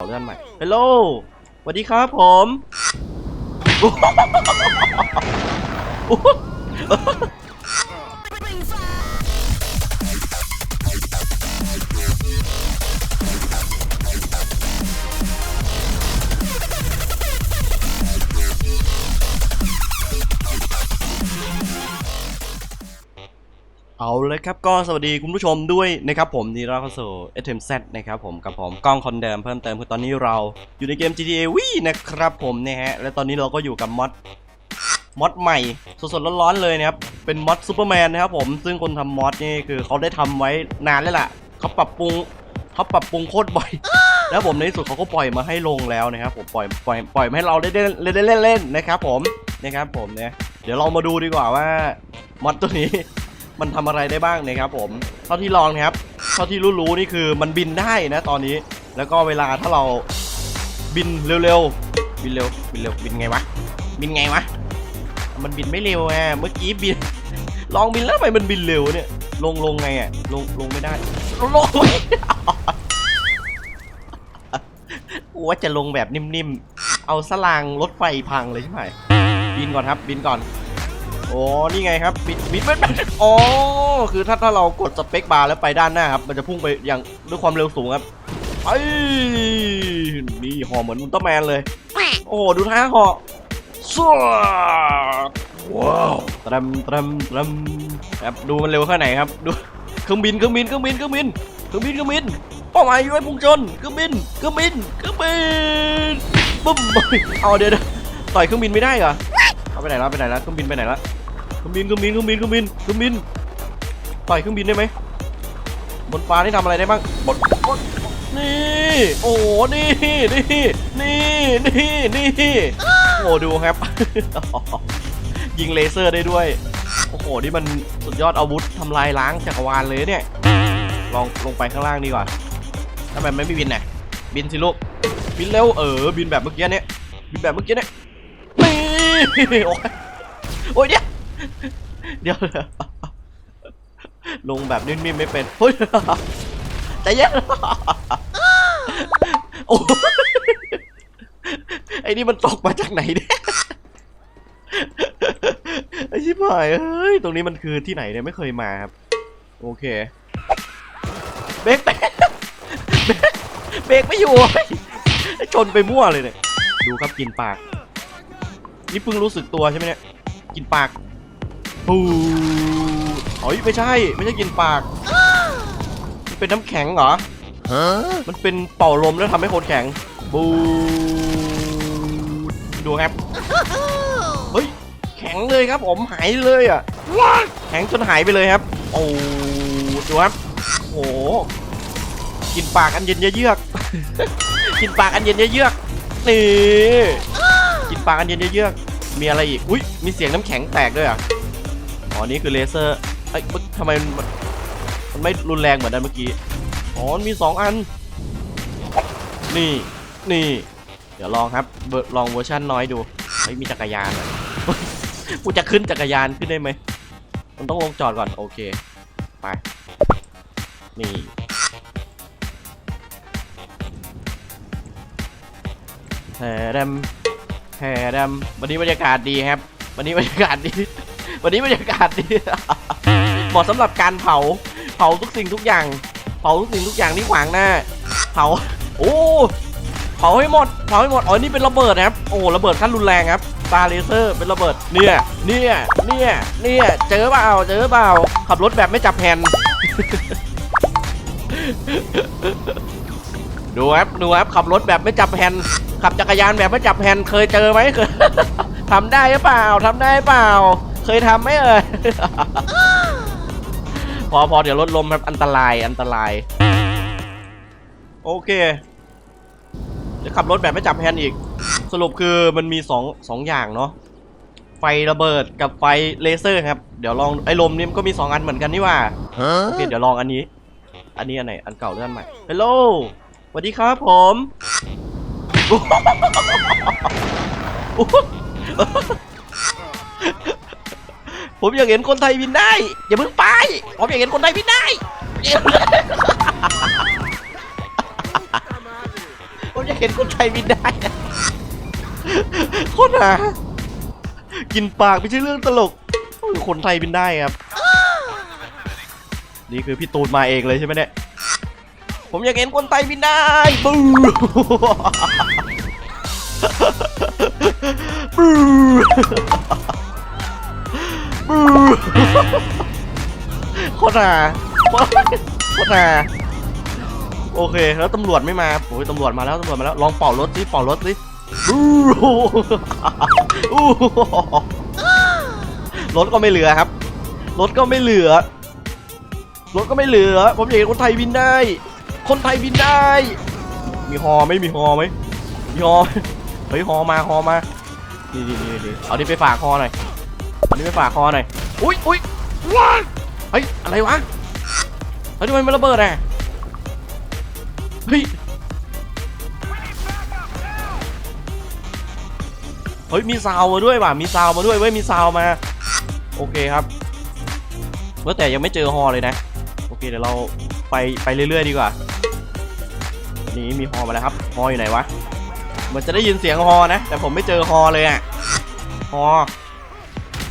ขอเลื่อนใหม่ฮัลโหลสวัสดีครับผม เอาเลยครับก็สวัสดีคุณผู้ชมด้วยนะครับผมนี่เราเข้าสู่ SMZ นะครับผมกับผมกล้องคอนเดิมเพิ่มเติมคือตอนนี้เราอยู่ในเกม GTA V นะครับผมเนี่ยฮะและตอนนี้เราก็อยู่กับมอดมอดใหม่สดๆร้อนๆเลยนะครับเป็นมอดซูเปอร์แมนนะครับผมซึ่งคนทำมอดนี่คือเขาได้ทำไว้นานแล้วล่ะเขาปรับปรุงเขาปรับปรุงโคตรบ่อย แล้วผมในที่สุดเขาก็ปล่อยมาให้ลงแล้วนะครับผมปล่อยปล่อยปล่อยให้เราได้เล่นเล่นเล่นเล่นนะครับผมนะครับผมเนี่ยเดี๋ยวเรามาดูดีกว่าว่ามอดตัวนี้ มันทำอะไรได้บ้างนะครับผมเท่าที่ลองนะครับเท่าที่รู้ๆนี่คือมันบินได้นะตอนนี้ แล้วก็เวลาถ้าเราบินเร็วๆบินเร็วบินเร็วบินไงวะบินไงวะมันบินไม่เร็วไงเมื่อกี้บิน ลองบินแล้วทำไมมันบินเร็วเนี่ย ลงลงไงอะลงลงไม่ได้ลงไม่ได้ว่าจะลงแบบนิ่มๆ เอาสลางรถไฟพังเลยใช่ไหมบินก่อนครับ บินก่อน โอ้นี่ไงครับบิดบิดบิดบิดอ๋อคือถ้าถ้าเรากดสเปคบาร์แล้วไปด้านหน้าครับ มันจะพุ่งไปอย่างด้วยความเร็วสูงครับไอ้ยนี่ห่อเหมือนอุลตร้าแมนเลย โอ้โหดูท่าห่อซัวว้าวตรมตรมตรมครับดูมันเร็วแค่ไหนครับดูเครื่องบินเครื่องบินเครื่องบินเครื่องบินเครื่องบินเครื่องบินเป้าหมายอยู่ไว้พุ่งชนเครื่องบินเครื่องบินเครื่องบินบึ้มเอาเดี๋ยวเดี๋ยวต่อยเครื่องบินไม่ได้เหรอเอาไปไหนแล้วไปไหนแล้วเครื่องบินไปไหนแล้ว รื่องบินเครื่องบินเครื่องบินเครื่องบินเครื่องบินต่อยเครื่องบินได้ไหมบนฟ้านี่ทำอะไรได้บ้างบนบนนี่โอ้โหนี่นี่นี่นี่นี่โอ้ดูครับ ยิงเลเซอร์ได้ด้วย โอ้โหนี่มันสุดยอดอาวุธทำลายล้างจักรวาลเลยเนี่ย ลองลงไปข้างล่างดีกว่าทำไมไม่บินน่ะบินสิลูกบินเร็วเออบินแบบเมื่อกี้เนี่ยบินแบบเมื่อกี้เนี่ยนี่โอ้ยโอ้ยเนี่ย เดี๋ยวลงแบบนิ่มๆไม่เป็นเฮ้ยใจเย็นโอ้ไอ้นี่มันตกมาจากไหนเนี่ยไอ้ชิบหายเฮ้ยตรงนี้มันคือที่ไหนเนี่ยไม่เคยมาครับ โอเคเบรกเบรกเบรกไม่อยู่ชนไปมั่วเลยเนี่ยดูครับกินปาก นี่เพิ่งรู้สึกตัวใช่ไหมเนี่ยกินปาก ปูเฮ้ยไม่ใช่ไม่ใช่กินปากมันเป็นน้ำแข็งเหรอมันเป็นเป่าลมแล้วทำให้คนแข็งบูดูครับเฮ้ยแข็งเลยครับผมหายเลยอะแข็งจนหายไปเลยครับโอ้ดูครับโอ้กินปากอันเย็นเยือกกินปากอันเย็นเยือกนี่กินปากอันเย็นเยือกมีอะไรอีกอุ้ยมีเสียงน้ำแข็งแตกด้วยอะ อ๋อนี่คือเลเซอร์เอ้ยมึงทำไมมันมันไม่รุนแรงเหมือนอันเมื่อกี้ อ๋อมีสองอัน นี่ นี่ เดี๋ยวลองครับ ลองเวอร์ชันน้อยดูเฮ้ยมีจักรยานอะกูจะขึ้นจักรยานขึ้นได้ไหม มันต้องลงจอดก่อน โอเค ไป นี่แผ่ดำแผ่ดำวันนี้บรรยากาศดีครับ วันนี้บรรยากาศดี วันนี้บรรยากาศดีเหมาะสำหรับการเผา เผาทุกสิ่งทุกอย่าง เผาทุกสิ่งทุกอย่างที่ขวางหน้า เผา โอ้เผาให้หมด เผาให้หมด อ๋อ นี่เป็นระเบิดนะครับ โอ้ระเบิดขั้นรุนแรงครับตาเลเซอร์เป็นระเบิด เนี่ย เนี่ย เนี่ย เนี่ย เจอเปล่า เจอเปล่า ขับรถแบบไม่จับแฮนด์ดูครับดูครับขับรถแบบไม่จับแฮนด์ขับจักรยานแบบไม่จับแฮนด์เคยเจอไหมเคยทำได้หรือเปล่าทำได้เปล่า เคยทำไหมเอ่ย พอพอเดี๋ยวลดลมครับอันตรายอันตราย โอเคจะขับรถแบบไม่จับแฮนด์อีก สรุปคือมันมีสองสองอย่างเนาะไฟระเบิดกับไฟเลเซอร์ครับ เดี๋ยวลองไอ้ลมนี่มันก็มีสองอันเหมือนกันนี่หว่าโอเคเดี๋ยวลองอันนี้ อันนี้อันไหนอันเก่าหรืออันใหม่ฮัลโหลสวัสดีครับผม ผมอยากเห็นคนไทยบินได้ อย่าเพิ่งไป ผมอยากเห็นคนไทยบินได้ ผมอยากเห็นคนไทยบินได้โคตรหากินปากไม่ใช่เรื่องตลก คนไทยบินได้ครับ นี่คือพี่ตูนมาเองเลยใช่ไหมเนี่ย ผมอยากเห็นคนไทยบินได้บูบู บูโคตรหาโคตรโคตรหาโอเค แล้วตำรวจไม่มาโอ้ยตำรวจมาแล้วตำรวจมาแล้ว ลองเป่ารถสิเป่ารถสิบูอู้รถก็ไม่เหลือครับ รถก็ไม่เหลือ รถก็ไม่เหลือ ผมอยากเห็นคนไทยบินได้ คนไทยบินได้ มีฮอไหมมีฮอไหมมีฮอ เฮ้ยฮอมาฮอมา นี่นี่นี่เอานี่ไปฝากฮอหน่อย อานี่ไปฝ่ากฮอหน่อย อุ้ยอุ้ยว้าเฮ้ย อะไรวะ เฮ้ยทำไมมันระเบิดอะเฮ้ย เฮ้ย มีซาวมาด้วยว่ะ มีซาวมาด้วยเว้ย มีซาวมา โอเคครับเมื่อแต่ยังไม่เจอฮอเลยนะ โอเคเดี๋ยวเราไปไปเรื่อยๆดีกว่า นี่มีฮอมาแล้วครับ ฮออยู่ไหนวะเหมือนจะได้ยินเสียงฮอนะ แต่ผมไม่เจอฮอเลยอะฮอ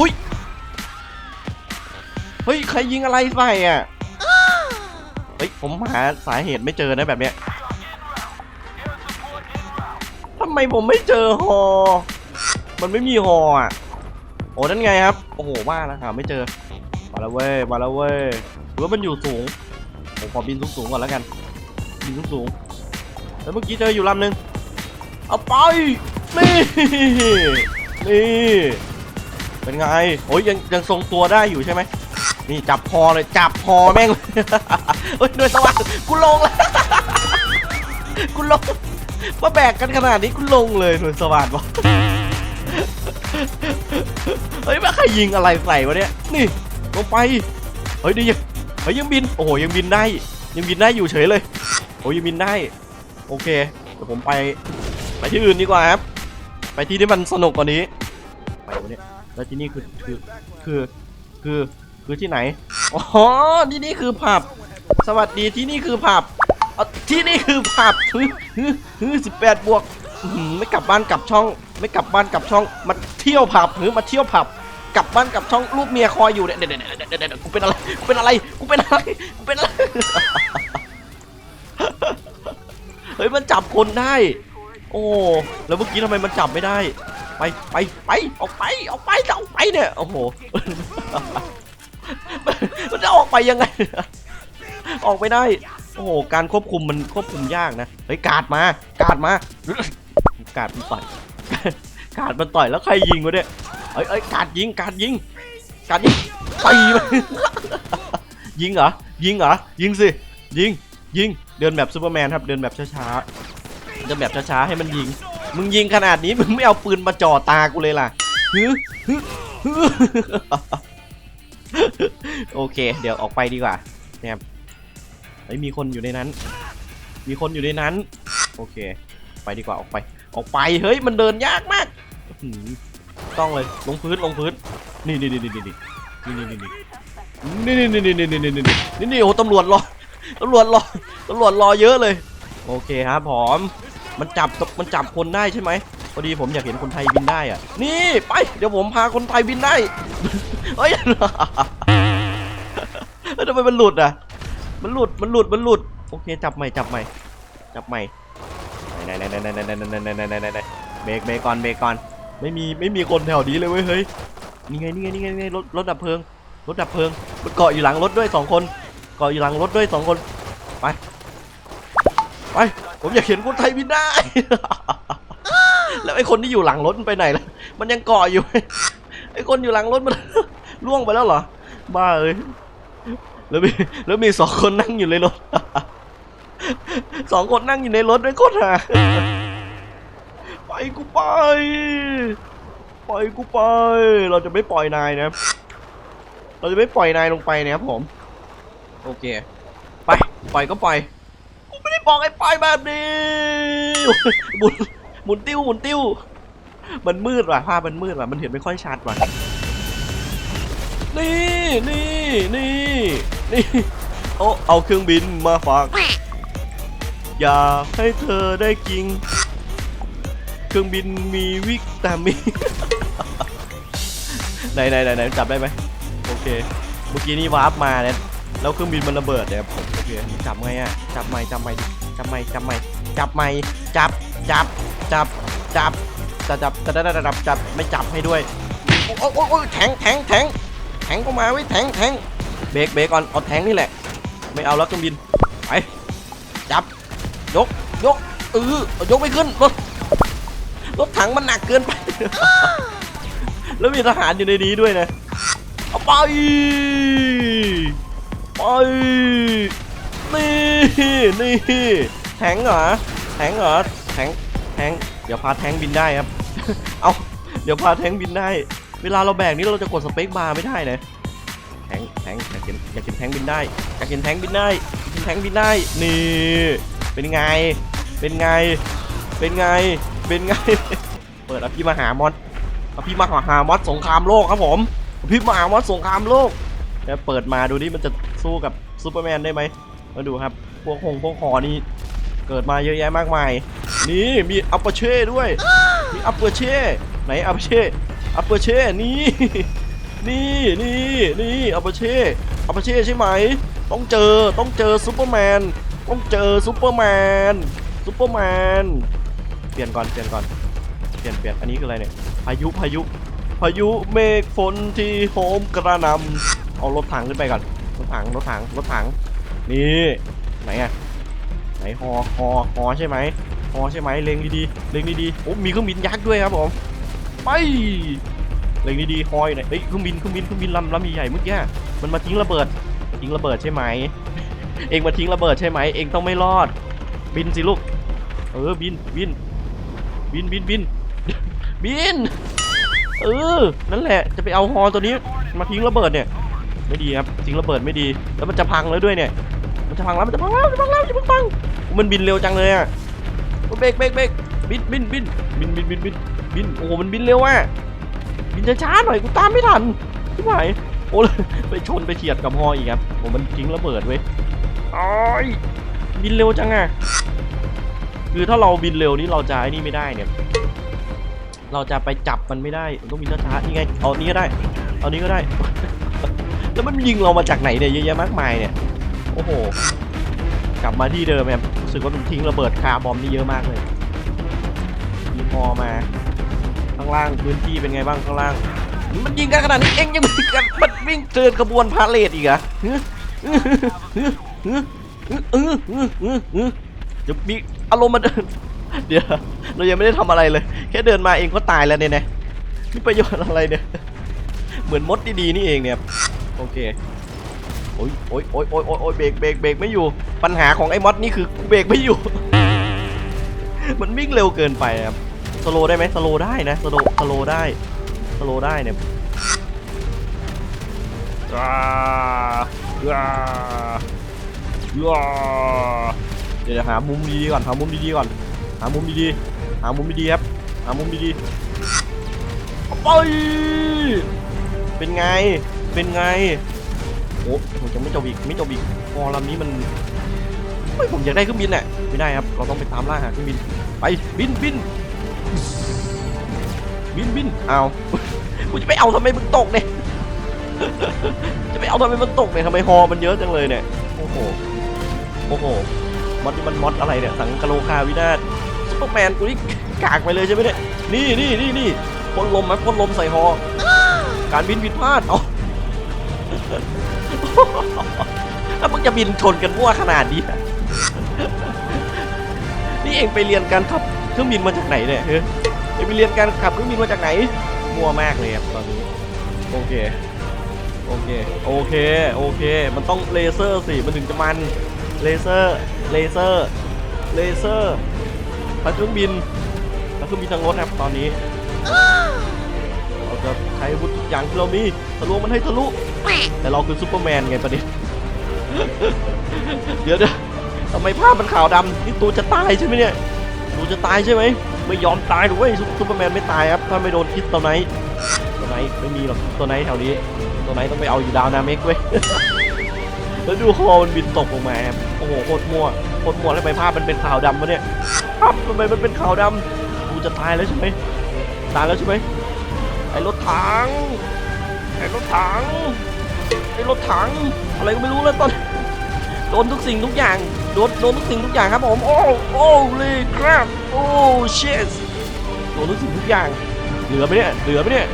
อุ้ย เฮ้ย ใครยิงอะไรใส่อะเฮ้ย ผมหาสาเหตุไม่เจอนะแบบเนี้ยทำไมผมไม่เจอฮอ มันไม่มีฮออะ โอ้นั่นไงครับ โอ้โหว่าแล้วหาไม่เจอ มาแล้วเว้ย มาแล้วเว้ยหรือว่ามันอยู่สูง ผมขอบินสูงๆก่อนแล้วกัน บินสูงๆแล้วเมื่อกี้เจออยู่ลำหนึ่งเอาไป นี่ นี่ เป็นไงโอ้ยยังยังทรงตัวได้อยู่ใช่ไหมนี่จับคอเลยจับคอแม่งเฮ้ยด้วยสวัสดิ์กูลงแล้วกูลงมาแบกกันขนาดนี้กูลงเลยหน่วยสวัสดิ์วะเฮ้ยมาใครยิงอะไรใส่วะเนี่ยนี่ลงไปเฮ้ยดียังเฮ้ยยังบินโอ้โหยังบินได้ ยังบินได้อยู่เฉยเลยโอ้ยยังบินได้ โอเคเดี๋ยวผมไปไปที่อื่นดีกว่าครับ ไปที่ที่มันสนุกกว่านี้ไปวะเนี่ย แล้วที่นี่คือคือคือคือคือที่ไหนอ๋อที่นี่คือผับ สวัสดีที่นี่คือผับที่นี่คือผับฮึฮึสิบแปดบวกไม่กลับบ้านกลับช่อง ไม่กลับบ้านกลับช่องมาเที่ยวผับหรือมาเที่ยวผับกลับบ้านกลับช่องลูกเมียคอยอยู่เนี่ยเดี๋ยวเดี๋ยวเดี๋ยวเดี๋ยวเดี๋ยวกูเป็นอะไรกูเป็นอะไรกูเป็นอะไรกูเป็นอะไรเฮ้ยมันจับคนได้ โอ้แล้วเมื่อกี้ทำไมมันจับไม่ได้ ไปไปไปออกไปออกไปจะออกไปเนี่ยโอ้โหมันจะออกไปยังไง ออกไปได้ โอ้โหการควบคุมมันควบคุมยากนะเฮ้ยกาดมากาดมากาดมันต่อยกาดมันต่อยแล้วใครยิงวะเนี่ยเอ้ยเอ้ยกาดยิงกาดยิงกาดยิงตีมันยิงเหรอยิงเหรอยิงสิยิงยิงเดินแบบซูเปอร์แมนครับเดินแบบช้าๆเดินแบบช้าๆให้มันยิง มึงยิงขนาดนี้มึงไม่เอาปืนมาจ่อตากูเลยล่ะฮึฮึฮึโอเค เดี๋ยวออกไปดีกว่านะครับเฮ้ยมีคนอยู่ในนั้น มีคนอยู่ในนั้น โอเค ไปดีกว่าออกไป ออกไปเฮ้ยมันเดินยากมากต้องเลยลงพื้นลงพื้น นี่นี่นี่นี่นี่นี่นี่นี่นี่นี่นี่นี่นี่นี่นี่นี่นี่นี่โอ้ตำรวจรอตำรวจรอตำรวจรอเยอะเลย โอเคครับผม มันจับมันจับคนได้ใช่ไหมพอดีผมอยากเห็นคนไทยบินได้อะ นี่ไป เดี๋ยวผมพาคนไทยบินได้เฮ้ยเฮ้ยทำไมมันหลุดอะ มันหลุด มันหลุด มันหลุด โอเค จับใหม่ จับใหม่ จับใหม่ไหนไหนไหนไหนไหนไหนไหนไหนไหนไหนไหนเบรกเบรกก่อนเบรกก่อน ไม่มี ไม่มีคนแถวนี้เลยเว้ย เฮ้ย นี่ไง นี่ไง นี่ไง นี่ไง รถ รถดับเพลิง รถดับเพลิงมันเกาะอยู่หลังรถด้วยสองคน เกาะอยู่หลังรถด้วยสองคน ไป ไป ผมอยากเห็นคนไทยบินได้ แล้วไอ้คนที่อยู่หลังรถมันไปไหนล่ะ มันยังเกาะอยู่ ไอ้คนอยู่หลังรถมันล่วงไปแล้วเหรอ บ้าเอ้ย แล้วมีแล้วมีสองคนนั่งอยู่ในรถ สองคนนั่งอยู่ในรถด้วยคนหาไปกูไป ปล่อยกูไป เราจะไม่ปล่อยนายนะ เราจะไม่ปล่อยนายลงไปนะครับผม โอเค ไป ปล่อยก็ปล่อยกูไม่ได้ บอกให้ปล่อยแบบนี้หมุนหมุนติ้วหมุนติ้ว มันมืดว่ะภาพมันมืดว่ะมันเห็นไม่ค่อยชัดว่ะนี่นี่นี่นี่โอ้เอาเครื่องบินมาฝากอยากให้เธอได้กินเครื่องบินมีวิตามินไหนไหนไหนไหนจับได้ไหมโอเคเมื่อกี้นี่วาร์ปมาเนี่ยแล้วเครื่องบินมันระเบิดเนี่ยผมโอเคจับไงอะจับไม่จับไม่ จับไม่จับไม่จับไม่จับจับจับจับจับจับจับจับไม่จับให้ด้วยโอ้โอ้แทงแทงแทงแทงก็มาไว้แทงแทงเบรกเบรกก่อนเอาแทงนี่แหละ ไม่เอาแล้วเครื่องบินไปจับยกยกเออยกไม่ขึ้นรถรถถังมันหนักเกินไป แล้วมีทหารอยู่ในนี้ด้วยนะเอาไปไป นี่ นี่แทงเหรอแทงเหรอแทงแทงเดี๋ยวพาแทงบินได้ครับ เอาเดี๋ยวพาแทงบินได้ เวลาเราแบกนี้เราจะกดสเปคบาร์ไม่ได้นะแทงแทงอยากเห็นอยากเห็นแทงบินได้อยากเห็นแทงบินได้อยากเห็นแทงบินได้ นี่ เป็นไง เป็นไง เป็นไง เป็นไง เปิดอภิมหามอนอภิมหามอสสงครามโลกครับผมอภิมหามอสสงครามโลกเดี๋ยวเปิดมาดูนี่มันจะสู้กับซูเปอร์แมนได้ไหม มาดูครับ พวกหงพวกหอนี่เกิดมาเยอะแยะมากมาย นี่มีอัปเปอร์เช่ด้วย มีอัปเปอร์เช่ไหนอัปเปอร์เช่อัปเปอร์เช่นี่นี่นี่นี่อัปเปอร์เช่อัปเปอร์เช่ใช่ไหม ต้องเจอต้องเจอซูเปอร์แมนต้องเจอซูเปอร์แมนซูเปอร์แมนเปลี่ยนก่อนเปลี่ยนก่อนเปลี่ยนเปลี่ยนอันนี้คืออะไรเนี่ยพายุพายุ พายุเมฆฝนที่โหมกระนำเอารถถังขึ้นไปก่อนรถถังรถถังรถถัง นี่ไหนอะไหนฮอฮอฮอใช่ไหมฮอใช่ไหมเล็งดีๆเล็งดีๆโอ้มีเครื่องบินยักษ์ด้วยครับผมไปเล็งดีๆฮอยไหนอยเฮ้ยเครื่องบินเครื่องบินเครื่องบินลำลำใหญ่ๆเมื่อกี้มันมาทิ้งระเบิดทิ้งระเบิดใช่ไหมเองมาทิ้งระเบิดใช่ไหมเองต้องไม่รอด บินสิลูกเออบินบินบินบินบินบินเออนั่นแหละจะไปเอาฮอตัวนี้มาทิ้งระเบิดเนี่ย ไม่ดีครับทิ้งระเบิดไม่ดี แล้วมันจะพังแล้วด้วยเนี่ย มันจะพังแล้วมันจะพังแล้วมันจะพังแล้วอย่าเพิ่งพังมันบินเร็วจังเลยอะโอ้เบรกเบรกเบรกบินบินบินบินบินบินบินบินโอ้โหมันบินเร็วอะบินช้าๆหน่อยกูตามไม่ทันที่ไหนโอ้ไปชนไปเฉียดกับฮออีกครับโอ้มันทิ้งระเบิดเว้ยโอ้ยบินเร็วจังอะคือถ้าเราบินเร็วนี่เราจะไอ้นี่ไม่ได้เนี่ย เราจะไปจับมันไม่ได้ต้องมีช้าๆนี่ไงเอานี้ก็ได้เอานี้ก็ได้ แล้วมันยิงเรามาจากไหนเนี่ยเยอะแยะมากมายเนี่ย โอ้โห กลับมาที่เดิมแบบรู้สึกว่ามันทิ้งระเบิดคาร์บอมนี่เยอะมากเลยยิงพอมา ข้างล่างพื้นที่เป็นไงบ้างข้างล่าง มันยิงกันขนาดนี้เองยังมันกันมันวิ่งเดินขบวนพาเลทอีกเหรอะเดี๋ยวมีอารมณ์มาเดินเดี๋ยวเรายังไม่ได้ทำอะไรเลย แค่เดินมาเองก็ตายแล้วเนี่ยนะนี่ประโยชน์อะไรเนี่ย เหมือนมดดีๆนี่เองเนี่ย โอเคโอ้ยโอ้ยโอ้ยโอ้ยโอ้ยโอ้ยเบรกเบรกเบรกไม่อยู่ ปัญหาของไอ้มดนี่คือกูเบรกไม่อยู่ มันวิ่งเร็วเกินไปครับสโลได้ไหมสโลได้นะสโลสโลได้สโลได้เนี่ยว้าว้าว้าเดี๋ยวหามุมดีๆก่อนหามุมดีๆก่อน หามุมดีๆหามุมดีๆครับหามุมดีๆเอาไปเป็นไง เป็นไง โอ้ผมจะไม่จบอีกไม่จบอีกพอลำนี้มันเฮ้ยผมอยากได้เครื่องบินแหละไม่ได้ครับ เราต้องไปตามล่าหาเครื่องบิน ไปบินบินบินบินเอากูจะไปเอาทำไมมึงตกเนี่ยจะไปเอาทำไมมันตกเนี่ยทำไมฮอมันเยอะจังเลยเนี่ยโอ้โหโอ้โหมอดนี่มันมอดอะไรเนี่ยสังกะโลคาวินาศซุปเปอร์แมนกูนี่กากไปเลยใช่ไหมเนี่ยนี่นี่นี่นี่พ่นลมไหมพ่นลมใส่ฮอการบินผิดพลาดเอา แล้วมึงจะบินชนกันมั่วขนาดนี้ นี่เองไปเรียนการขับเครื่องบินมาจากไหนเนี่ยเฮ้ยไปเรียนการขับเครื่องบินมาจากไหน มั่วมากเลยครับตอนนี้ โอเค โอเค โอเค โอเค มันต้องเลเซอร์สิ มันถึงจะมัน เลเซอร์ เลเซอร์ เลเซอร์ทั้งเครื่องบินทั้งเครื่องบินทั้งรถครับตอนนี้ จะใช้อาวุธทุกอย่างที่เรามีทะลุมันให้ทะลุแต่เราคือซูเปอร์แมนไงประเด็นเดี๋ยวเดี๋ยวทำไมภาพมันขาวดำนี่ตัวจะตายใช่ไหมเนี่ยตัวจะตายใช่ไหมไม่ยอมตายหรอกเว้ยซูเปอร์แมนไม่ตายครับถ้าไม่โดนคิดตัวไหนตัวไหนไม่มีหรอกตัวไหนแถวนี้ ตัวไหนต้องไปเอาอยู่ดาวนาเมกเว้ยแล้วดูฮอมันบินตกลงมาครับโอ้โหโคตรมั่วคนหมดทำไมภาพมันเป็นขาวดำวะเนี่ยภาพทำไมมันเป็นขาวดำกูจะตายแล้วใช่ไหมตายแล้วใช่ไหม ไอ้รถถัง ไอ้รถถัง ไอ้รถถัง อะไรก็ไม่รู้แล้วตอน โดนทุกสิ่งทุกอย่าง โดน โดนทุกสิ่งทุกอย่างครับผม โอ้ โอ้เลยครับ โอ้เชสโดนทุกสิ่งทุกอย่าง เหลือไหมเนี่ย เหลือไหมเนี่ย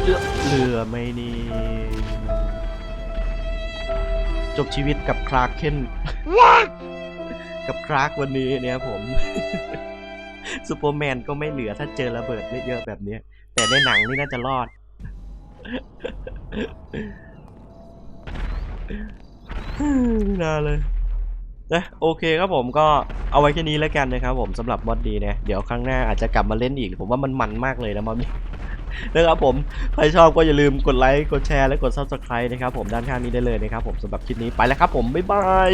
เหลือ เหลือไหมนี่ จบชีวิตกับคลาร์กเคนกับคลาร์กวันนี้เนี่ยผมซูเปอร์แมนก็ไม่เหลือถ้าเจอระเบิดเยอะๆแบบเนี้ย แต่ในหนังนี่น่าจะรอด น่าเลยนะโอเคครับผมก็เอาไว้แค่นี้แล้วกันนะครับผมสำหรับมอดดีเนี่ยเดี๋ยวครั้งหน้าอาจจะกลับมาเล่นอีก ผมว่ามันมันมากเลยนะมอดนี้นะครับผม ใครชอบก็อย่าลืมกดไลค์ กดแชร์ และกด subscribe นะครับผมด้านข้างนี้ได้เลยนะครับผมสำหรับคลิปนี้ไปแล้วครับผม บ๊ายบาย